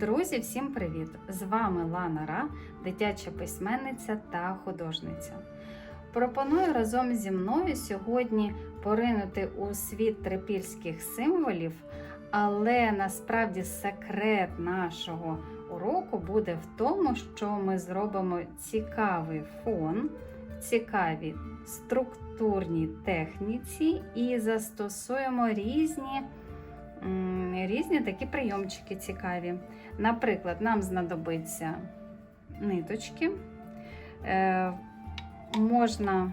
Друзі, всім привіт! З вами Лана Ра, дитяча письменниця та художниця. Пропоную разом зі мною сьогодні поринути у світ трипільських символів, але насправді секрет нашого уроку буде в тому, що ми зробимо цікавий фон, цікаві структурні техніці і застосуємо різні. Різні такі прийомчики цікаві. Наприклад, нам знадобиться ниточки. Е, можна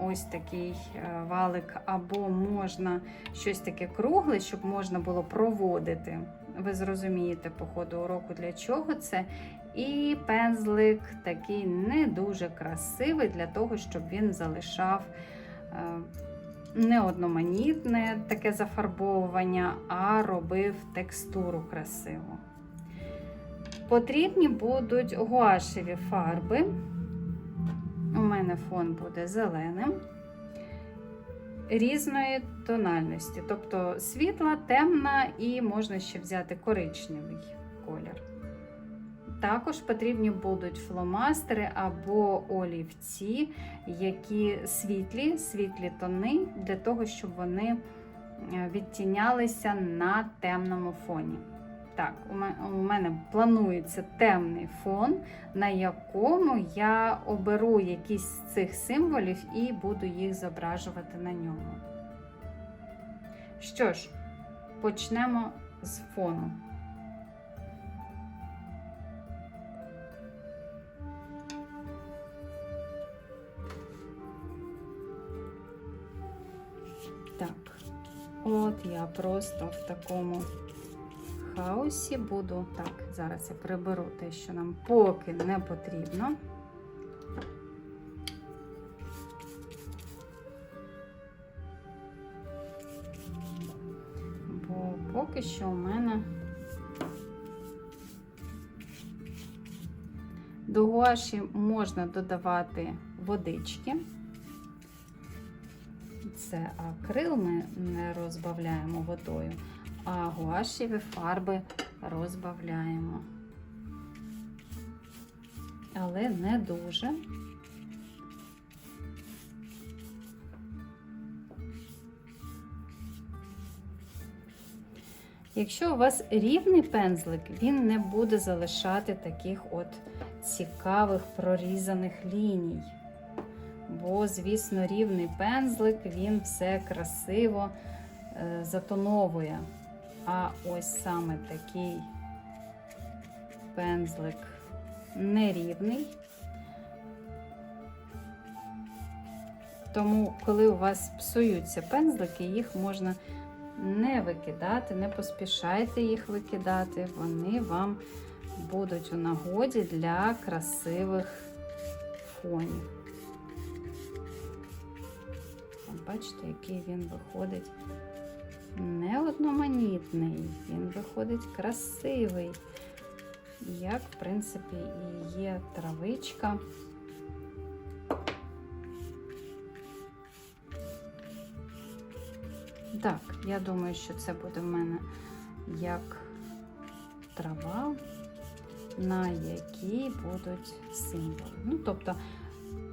ось такий е, валик, або можна щось таке кругле, щоб можна було проводити. Ви зрозумієте по ходу уроку, для чого це. І пензлик такий не дуже красивий, для того, щоб він залишав. Не одноманітне таке зафарбовування, а робив текстуру красиву. Потрібні будуть гуашеві фарби. У мене фон буде зеленим, різної тональності, тобто світла, темна і можна ще взяти коричневий колір. Також потрібні будуть фломастери або олівці, які світлі, світлі тони, для того, щоб вони е, відтінялися на темному фоні. Так, у мене планується темний фон, на якому я оберу якісь з цих символів і буду їх зображувати на ньому. Що ж, почнемо з фону. От я просто в такому хаосі буду. Так, зараз я приберу те, що нам поки не потрібно. Бо поки що у мене до гуаші можна додавати водички. Це акрил ми не розбавляємо водою, а гуашеві фарби розбавляємо. Але не дуже. Якщо у вас рівний пензлик, він не буде залишати таких от цікавих прорізаних ліній. Бо, звісно, рівний пензлик, він все красиво е, затоновує. А ось саме такий пензлик нерівний. Тому, коли у вас псуються пензлики, їх можна не викидати, не поспішайте їх викидати, вони вам будуть у нагоді для красивих фонів. Бачите, який він виходить не одноманітний, він виходить красивий, як, в принципі, і є травичка. Так, я думаю, що це буде в мене як трава, на якій будуть символи. Ну, тобто,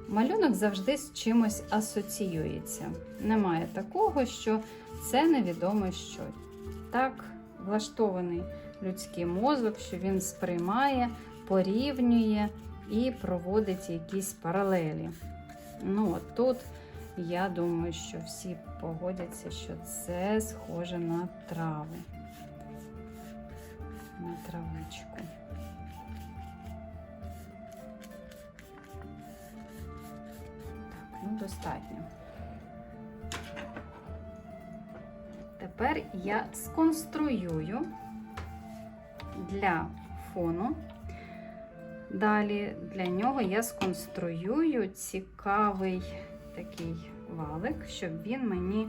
малюнок завжди з чимось асоціюється. Немає такого, що це невідомо що. Так влаштований людський мозок, що він сприймає, порівнює і проводить якісь паралелі. Ну, от тут я думаю, що всі погодяться, що це схоже на трави, на травичку. Достатньо. Тепер я сконструюю для фону. Далі для нього я сконструюю цікавий такий валик, щоб він мені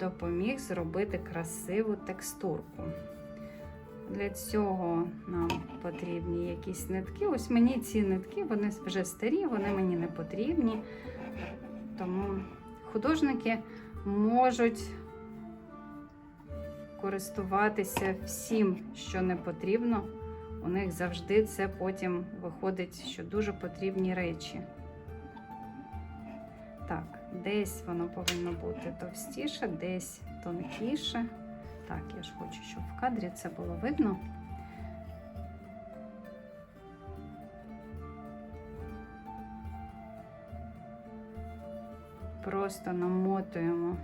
допоміг зробити красиву текстурку. Для цього нам потрібні якісь нитки. Ось мені ці нитки, вони вже старі, вони мені не потрібні. Тому художники можуть користуватися всім, що не потрібно, у них завжди це потім виходить, що дуже потрібні речі. Так, десь воно повинно бути товстіше, десь тонкіше. Так, я ж хочу, щоб в кадрі це було видно. Просто намотуємо,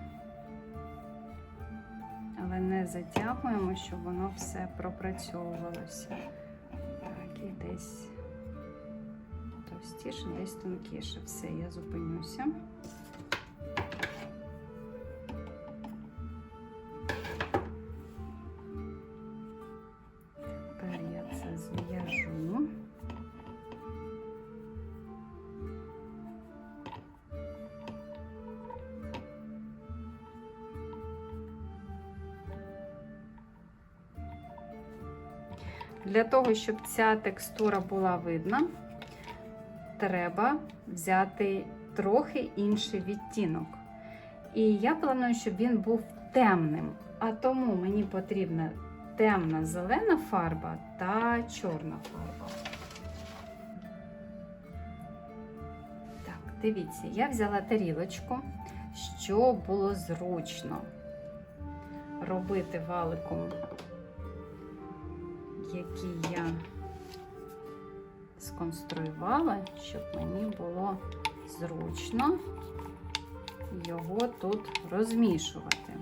але не затягуємо, щоб воно все пропрацьовувалося. Так, і десь товстіше, десь тонкіше. Все, я зупинюся. Для того, щоб ця текстура була видна, треба взяти трохи інший відтінок. І я планую, щоб він був темним. А тому мені потрібна темна зелена фарба та чорна фарба. Так, дивіться, я взяла тарілочку, щоб було зручно робити валиком, який я сконструювала, щоб мені було зручно його тут розмішувати.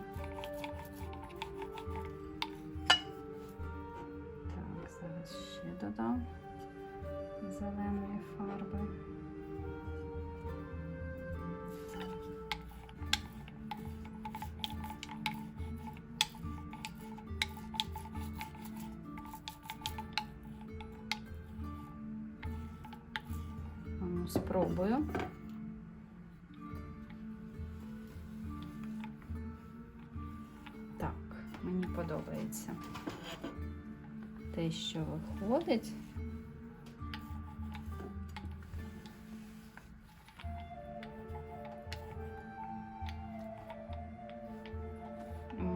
Так, мені подобається те, що виходить.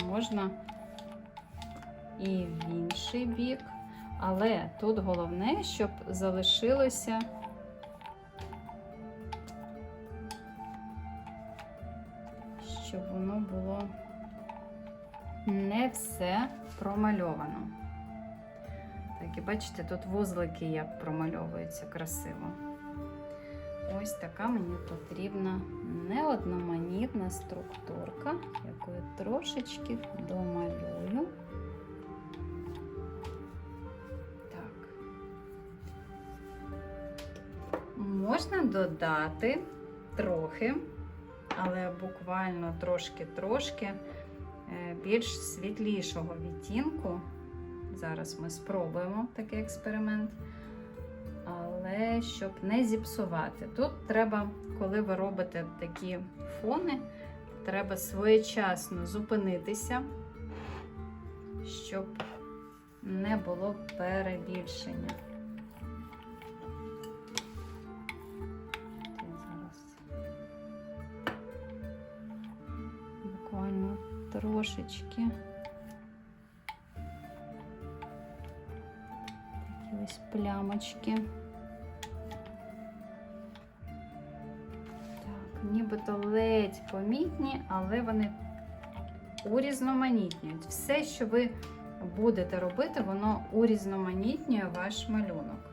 Можна і в інший бік, але тут головне, щоб залишилося щоб воно було не все промальовано. Так, і бачите, тут вузлики як промальовуються красиво. Ось така мені потрібна неодноманітна структурка, яку я трошечки домалюю. Так. Можна додати трохи але буквально трошки-трошки більш світлішого відтінку. Зараз ми спробуємо такий експеримент. Але щоб не зіпсувати. Тут треба, коли ви робите такі фони, треба своєчасно зупинитися, щоб не було перебільшення. Трошечки. Такі ось плямочки. Так, нібито ледь помітні, але вони урізноманітнюють. Все, що ви будете робити, воно урізноманітнює ваш малюнок.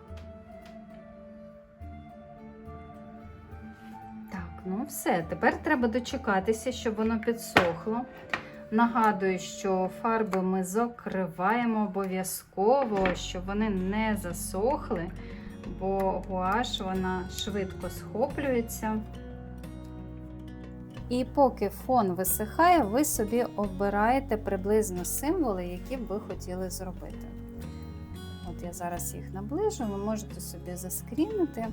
Ну, все, тепер треба дочекатися, щоб воно підсохло. Нагадую, що фарби ми закриваємо обов'язково, щоб вони не засохли, бо гуаш вона швидко схоплюється. І поки фон висихає, ви собі обираєте приблизно символи, які б ви хотіли зробити. От я зараз їх наближу, ви можете собі заскрінити.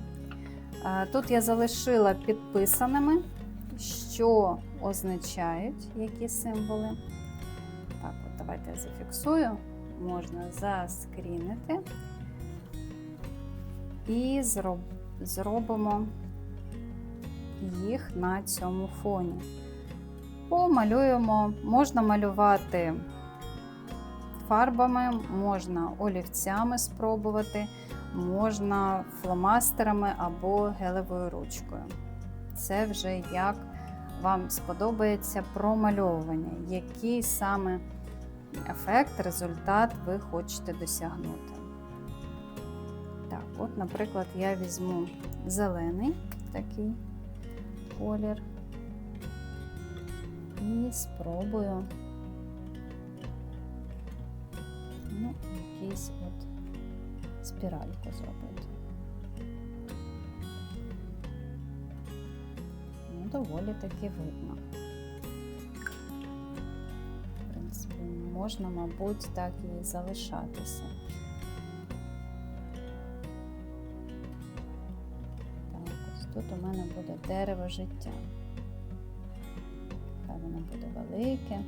Тут я залишила підписаними, що означають які символи. Так, от давайте я зафіксую, можна заскрінити і зробимо їх на цьому фоні. Помалюємо, можна малювати фарбами, можна олівцями спробувати, можна фломастерами або гелевою ручкою. Це вже як вам сподобається промальовування, який саме ефект, результат ви хочете досягнути. Так, от, наприклад, я візьму зелений такий колір і спробую ну, якийсь от спіральку зробити. Доволі таки видно. В принципі, можна, мабуть, так і залишатися. Так, ось тут у мене буде дерево життя. Хай воно буде велике.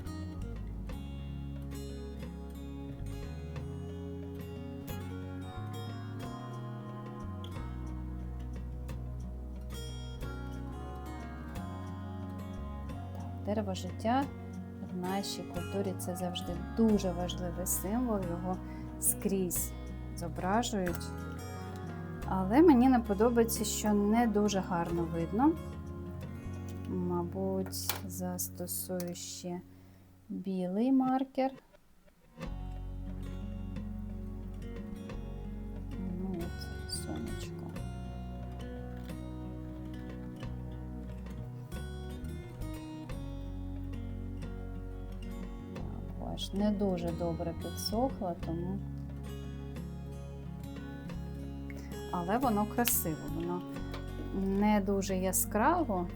Дерево життя в нашій культурі це завжди дуже важливий символ, його скрізь зображують. Але мені не подобається, що не дуже гарно видно. Мабуть, застосую ще білий маркер. Аж не дуже добре підсохло, тому. Але воно красиво, воно не дуже яскраво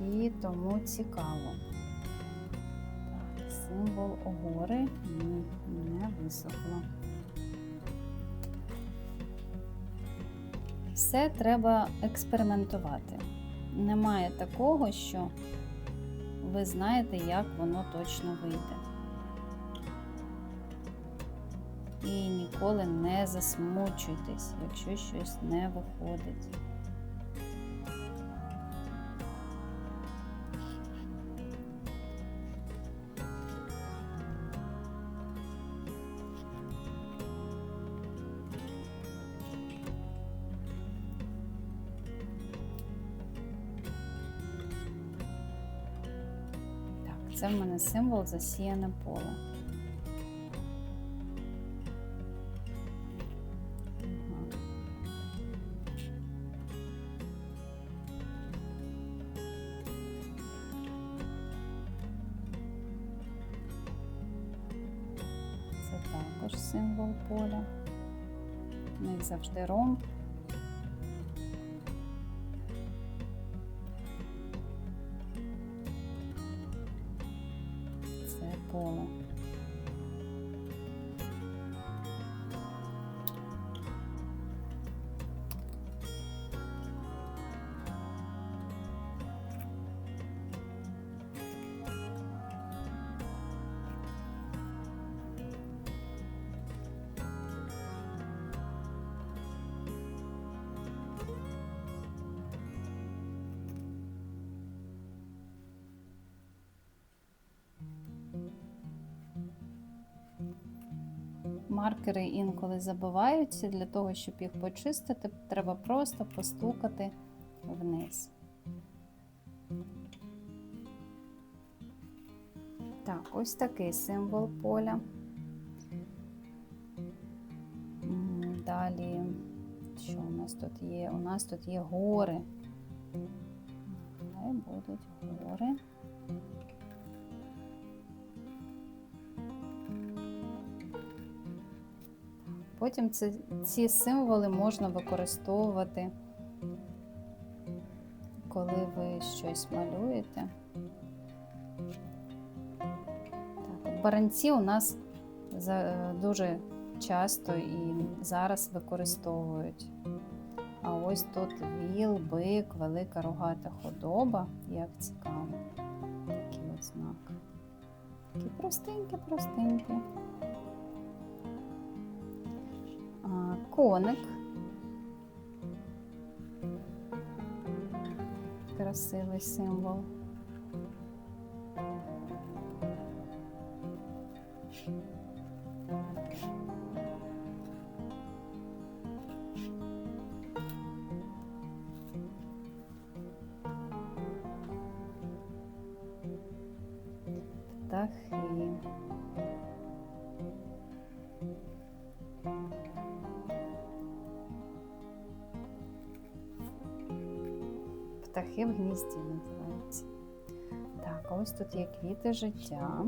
і тому цікаво. Так, символ огори ні, не висохло. Все треба експериментувати. Немає такого, що ви знаєте, як воно точно вийде. І ніколи не засмучуйтесь, якщо щось не виходить. Це в мене символ засіяне поле. Завжди ромб. Маркери інколи забиваються. Для того, щоб їх почистити, треба просто постукати вниз. Так, ось такий символ поля. Далі, що у нас тут є? У нас тут є гори. Будуть гори. Потім це, ці символи можна використовувати, коли ви щось малюєте. Так, баранці у нас дуже часто і зараз використовують. А ось тут віл, бик, велика рогата худоба, як цікаво. Такий от знак. Такі простенькі, простенькі. Коник. Красивий символ. Птахи в гнізді називаються. Так, ось тут є квіти життя.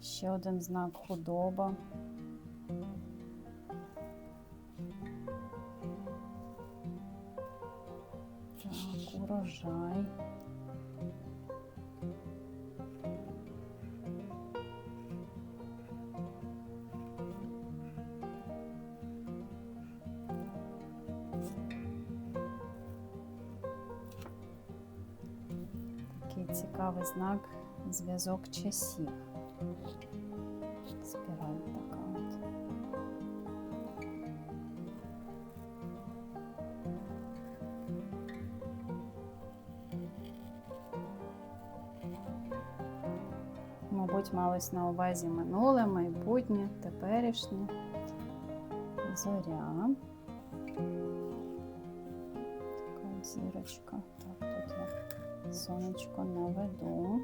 Ще один знак худоба. Зв'язок часів. Спіраль така от. Мабуть, малось на увазі минуле, майбутнє, теперішнє. Зоря. Така зірочка. Так, тут я сонечко наведу.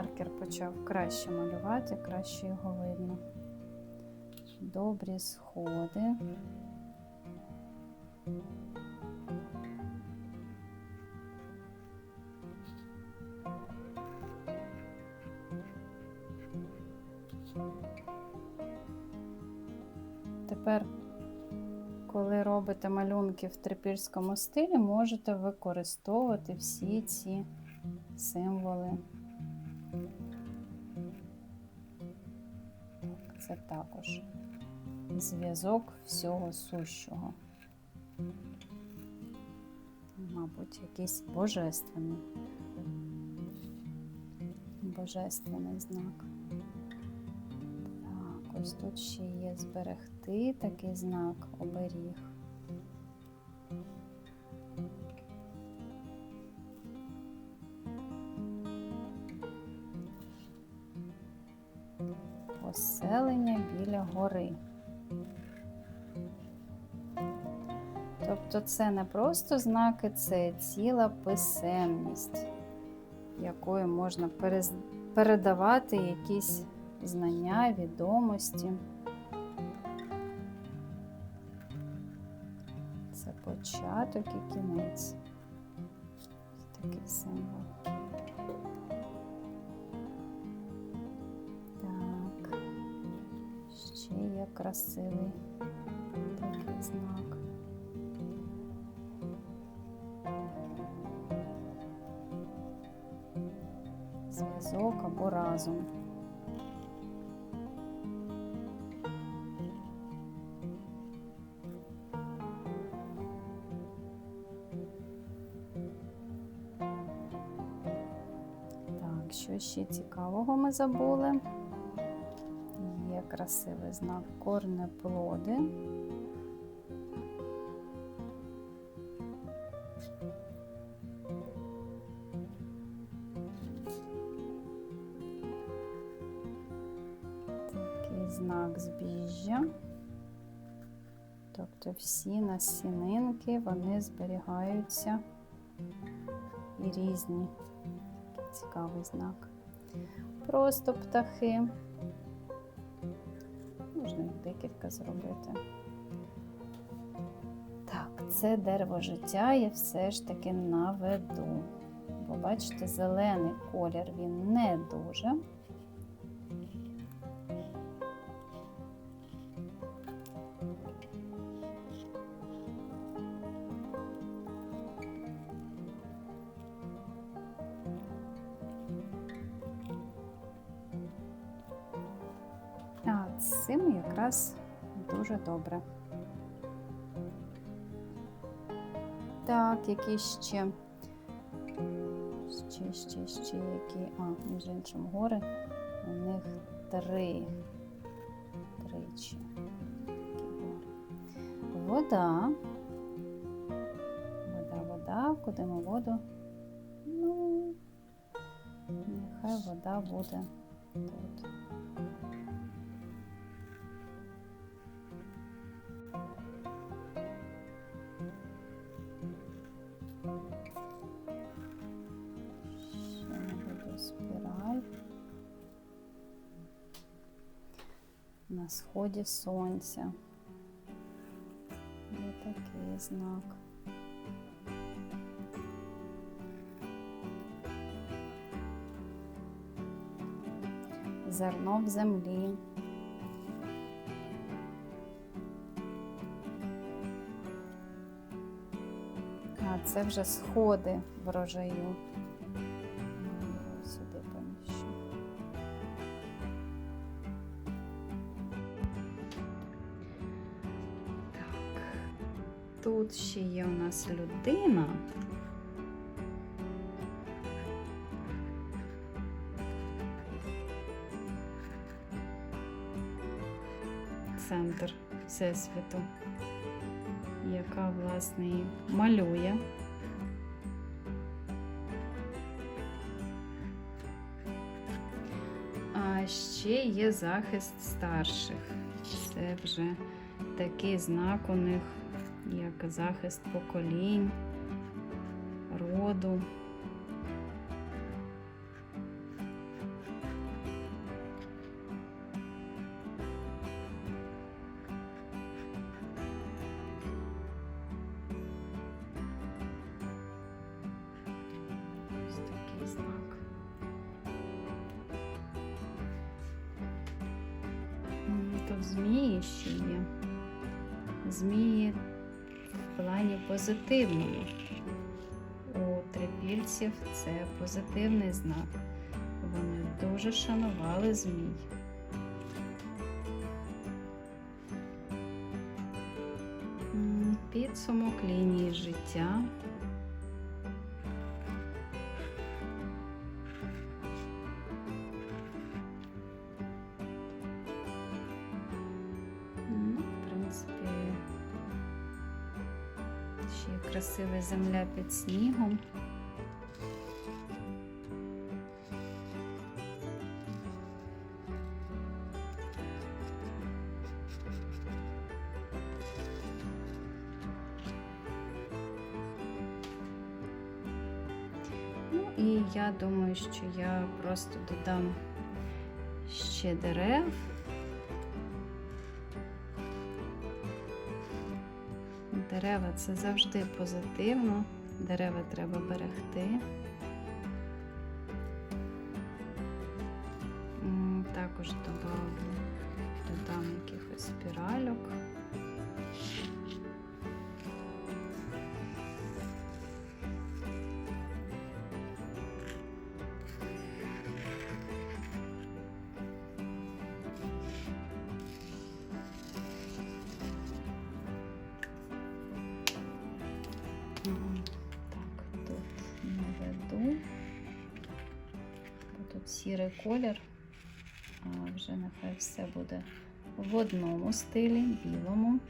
Маркер почав краще малювати, краще його видно. Добрі сходи. Тепер, коли робите малюнки в трипільському стилі, можете використовувати всі ці символи. Це також зв'язок всього сущого. Мабуть, якийсь божественний. Божественний знак. Так, ось тут ще є зберегти такий знак оберіг. Поселення біля гори. Тобто це не просто знаки, це ціла писемність, якою можна передавати якісь знання, відомості. Це початок і кінець. Такий символ. Красивий такий знак. Зв'язок або разум. Так, що ще цікавого ми забули? Красивий знак корнеплоди. Такий знак збіжжя. Тобто всі насінинки, вони зберігаються і різні. Такий цікавий знак. Просто птахи. Декілька зробити. Так, це дерево життя я все ж таки наведу. Бо бачите, зелений колір він не дуже. Дуже добре. Так, які ще? Ще, ще, ще які. А, між іншим, гори. У них три. Тричі. Вода. Вода, вода, куди ми воду? Ну, нехай вода буде тут. Сході сонця. Є такий знак. Зерно в землі. А це вже сходи врожаю. Тут ще є у нас людина. Центр Всесвіту, яка, власне, і малює. А ще є захист старших. Це вже такий знак у них, як захист поколінь, роду. Позитивний знак. Вони дуже шанували змій. Підсумок лінії життя. Ну, ще красива земля під снігом. Думаю, що я просто додам ще дерев. Дерева це завжди позитивно. Дерева треба берегти. Сірий колір, а вже нехай все буде в одному стилі, білому.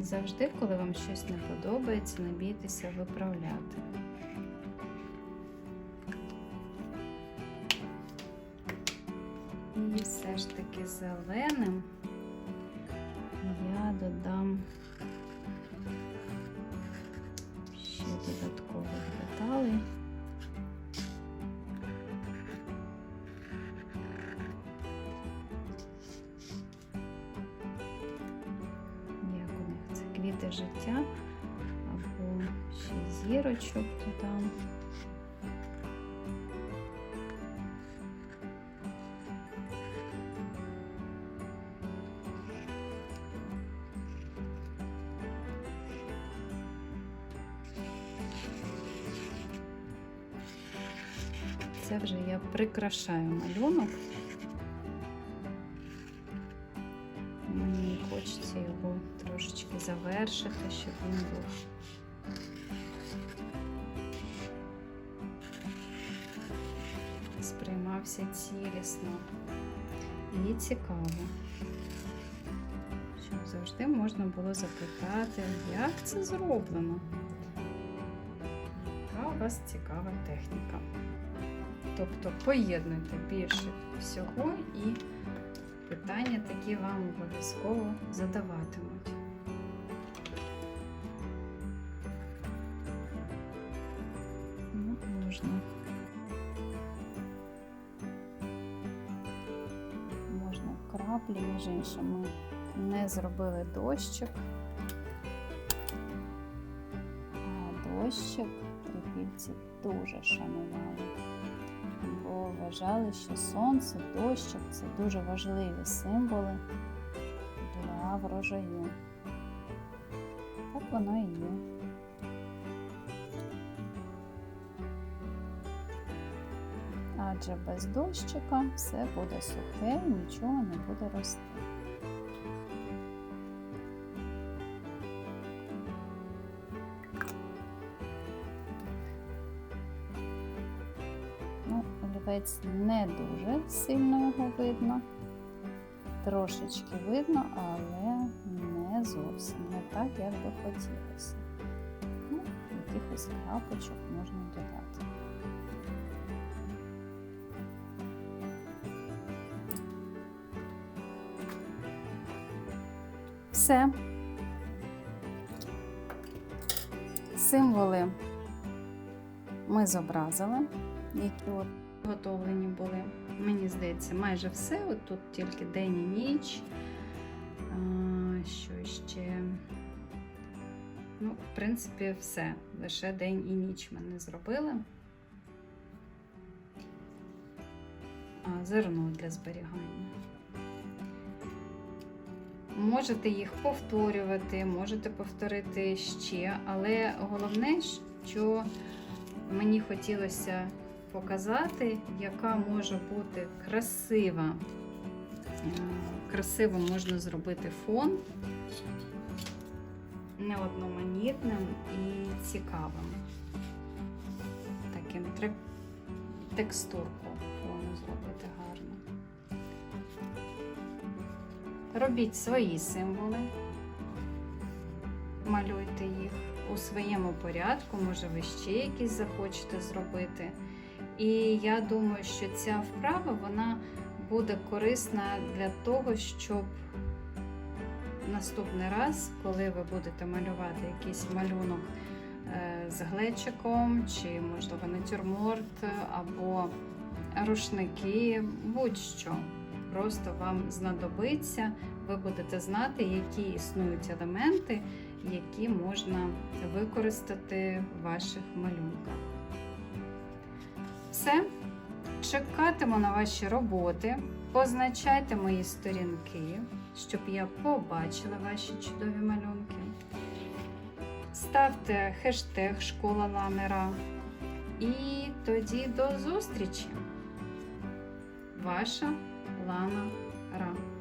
Завжди, коли вам щось не подобається, не бійтеся виправляти. І все ж таки зеленим це життя або ще зірочок додам. Це вже я прикрашаю малюнок. Щоб він. Сприймався цілісно і цікаво. Завжди можна було запитати, як це зроблено. Яка у вас цікава техніка. Тобто поєднуйте більше всього і питання такі вам обов'язково задаватимуть. Між іншим, ми не зробили дощик. А дощик трипільці дуже шанували, бо вважали, що сонце, дощик це дуже важливі символи для врожаю. Так воно і є. Адже без дощика все буде сухе, нічого не буде рости. Ну, олівець не дуже сильно його видно. Трошечки видно, але не зовсім не так, як би хотілося. Ну, якихось крапочок можна додати. Все. Символи ми зобразили, які от готовлені були. Мені здається, майже все. От тут тільки день і ніч. А, що ще? Ну, в принципі, все. Лише день і ніч ми не зробили. А, зерно для зберігання. Можете їх повторювати, можете повторити ще, але головне, що мені хотілося показати, яка може бути красива. Е, Красиво можна зробити фон неодноманітним і цікавим. Таким текстурку фону зробити гарно. Робіть свої символи, малюйте їх у своєму порядку, може ви ще якісь захочете зробити. І я думаю, що ця вправа вона буде корисна для того, щоб наступний раз, коли ви будете малювати якийсь малюнок е, з глечиком, чи, можливо, натюрморт, або рушники, будь-що. Просто вам знадобиться, ви будете знати, які існують елементи, які можна використати в ваших малюнках. Все. Чекатиму на ваші роботи. Позначайте мої сторінки, щоб я побачила ваші чудові малюнки. Ставте хештег Школа Ламера. І тоді до зустрічі! Ваша Лана Ра.